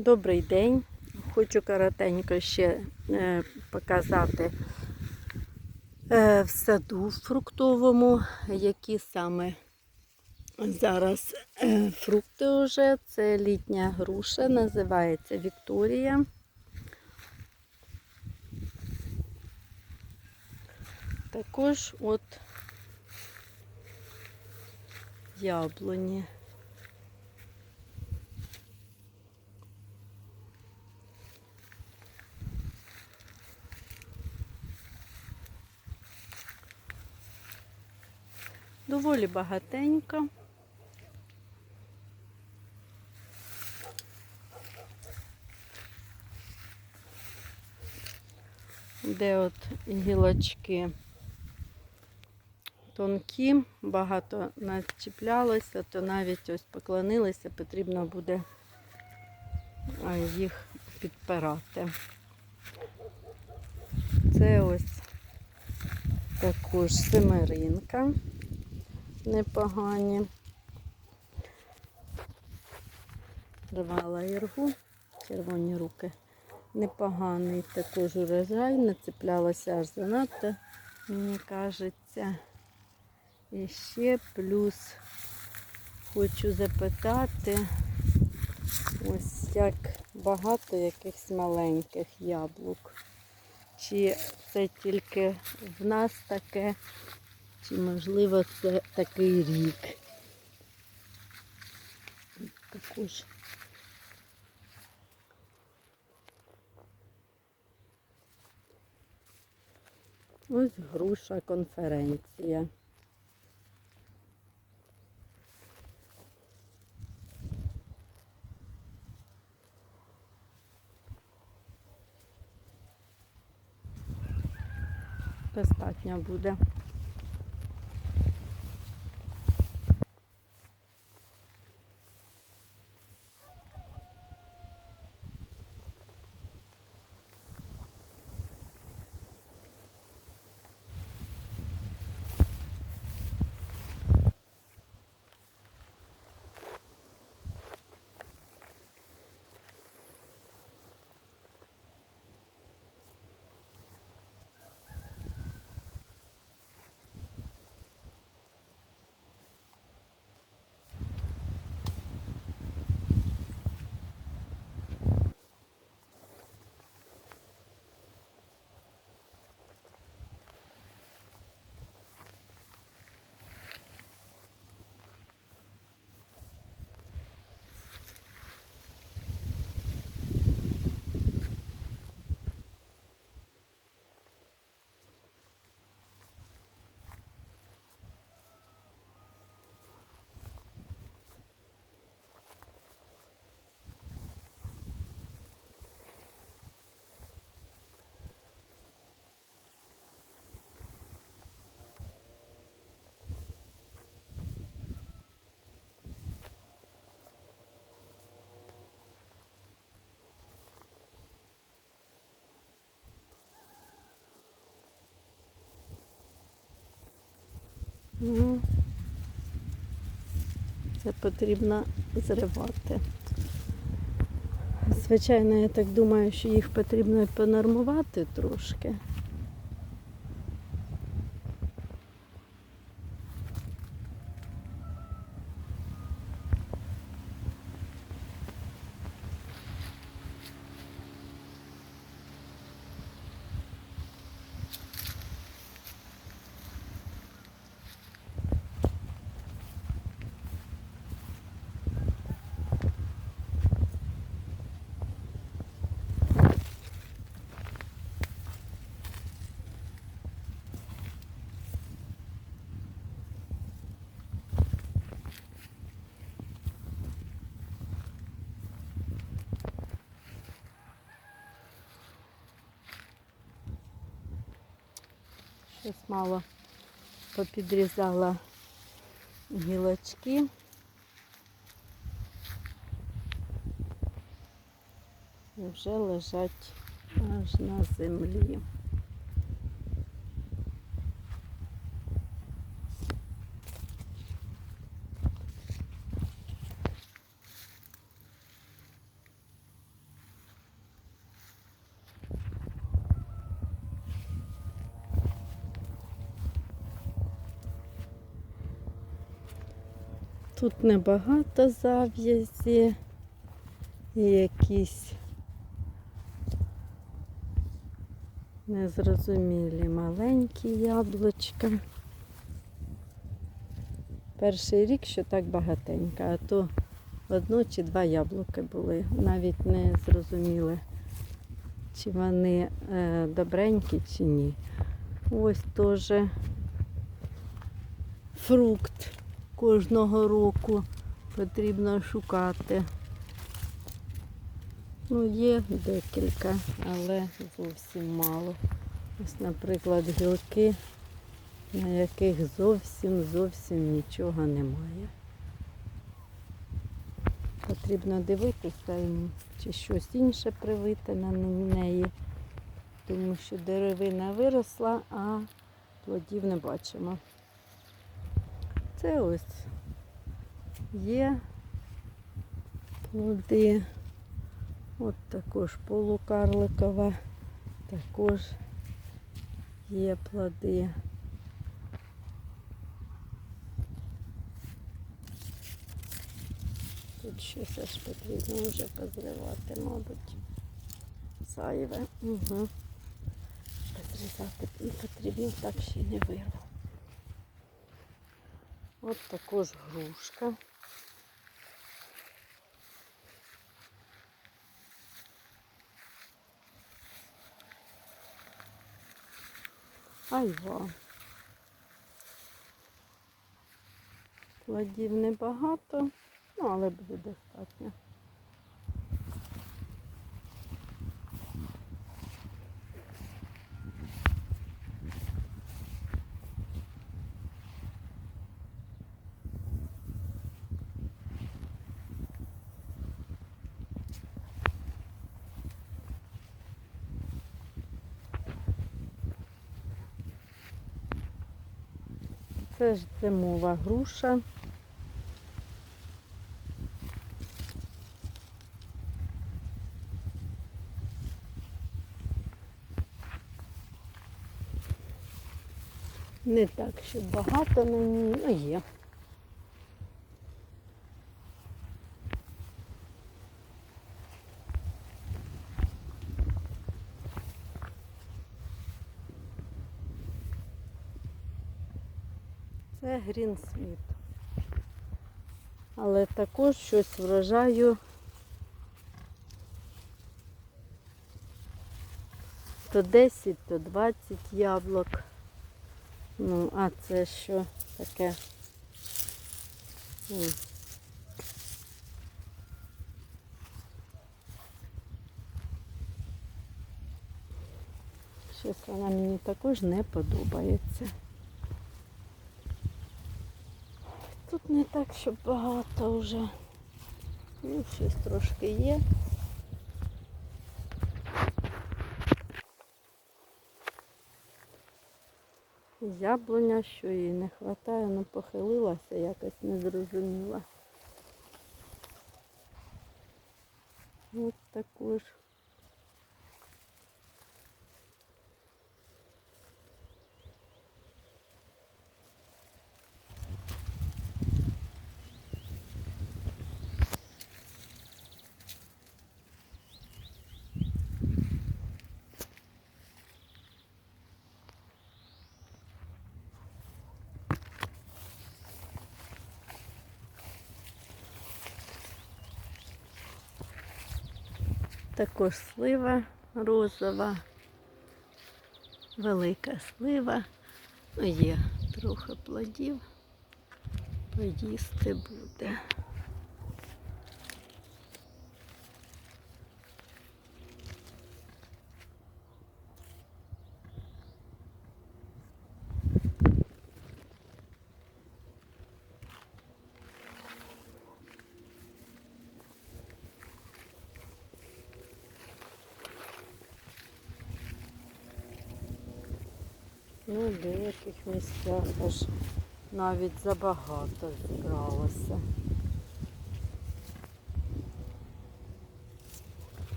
Добрий день. Хочу коротенько ще е, показати е, в саду фруктовому, які саме зараз е, фрукти вже. Це літня груша, називається Вікторія. Також от яблуні. Доволі багатенько. Де от гілочки тонкі, багато начіплялося, то навіть ось поклонилися, потрібно буде їх підпирати. Це ось також семеринка непогані. Рвала іргу, червоні руки. Непоганий також урожай, нацеплялося аж занадто, мені кажеться. І ще плюс хочу запитати, ось як багато якихось маленьких яблук. Чи це тільки в нас таке, чи можливо це такий рік. Також. Ось груша конференція. Достатньо буде. Ну, Це потрібно зривати. Звичайно, я так думаю, що їх потрібно понормувати трошки. Щось мало попідрізала гілочки. І вже лежать аж на землі. Тут небагато зав'язі. Якісь незрозумілі маленькі яблучка. Перший рік, що так багатенько, а то одно чи два яблука були. Навіть не зрозуміли, чи вони е, добренькі, чи ні. Ось теж фрукт кожного року потрібно шукати. Ну, є декілька, але зовсім мало. Ось, наприклад, гілки, на яких зовсім зовсім нічого немає. Потрібно дивитися, чи щось інше привите на неї, тому що деревина виросла, а плодів не бачимо. Це ось є плоди. От також полукарликова, також є плоди. Тут щось аж потрібно вже позривати, мабуть. Зайве. Угу. Позрізати не потрібно, так ще не вирву. От також грушка. Айва. Плодів небагато, ну, але буде достатньо. Це ж зимова груша. Не так, щоб багато на ній, ну є. Це Грінсміт. Але також щось врожаю то 10, то 20 яблук. Ну, а це що таке? Щось вона мені також не подобається. Тут не так, щоб багато вже. Ну, щось трошки є. Яблуня, що їй не вистачає, ну похилилася, якось не зрозуміла. Ось також. Також слива розова, велика слива. Ну, є трохи плодів, поїсти буде. Ну, в деяких місцях аж навіть забагато зібралося.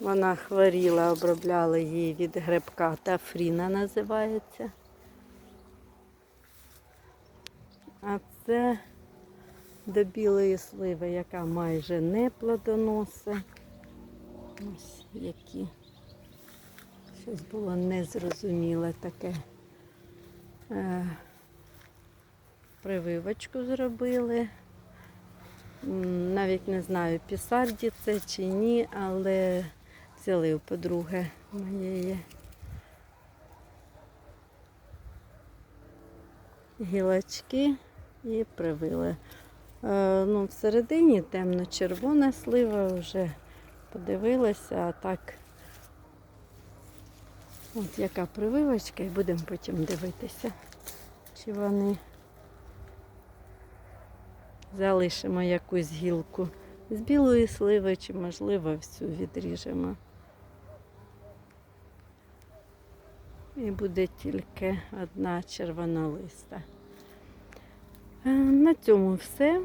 Вона хворіла, обробляли її від грибка тафріна називається. А це до білої сливи, яка майже не плодоносить. Ось які. Щось було незрозуміле таке. Е, прививочку зробили. Навіть не знаю, пісарді це чи ні, але взяли у подруги моєї. Гілочки і привили. Е, ну, всередині темно-червона слива вже подивилася, а так от яка прививочка, і будемо потім дивитися, чи вони залишимо якусь гілку з білої сливи, чи, можливо, всю відріжемо. І буде тільки одна червонолиста. Е, На цьому все.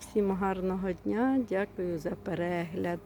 Всім гарного дня. Дякую за перегляд.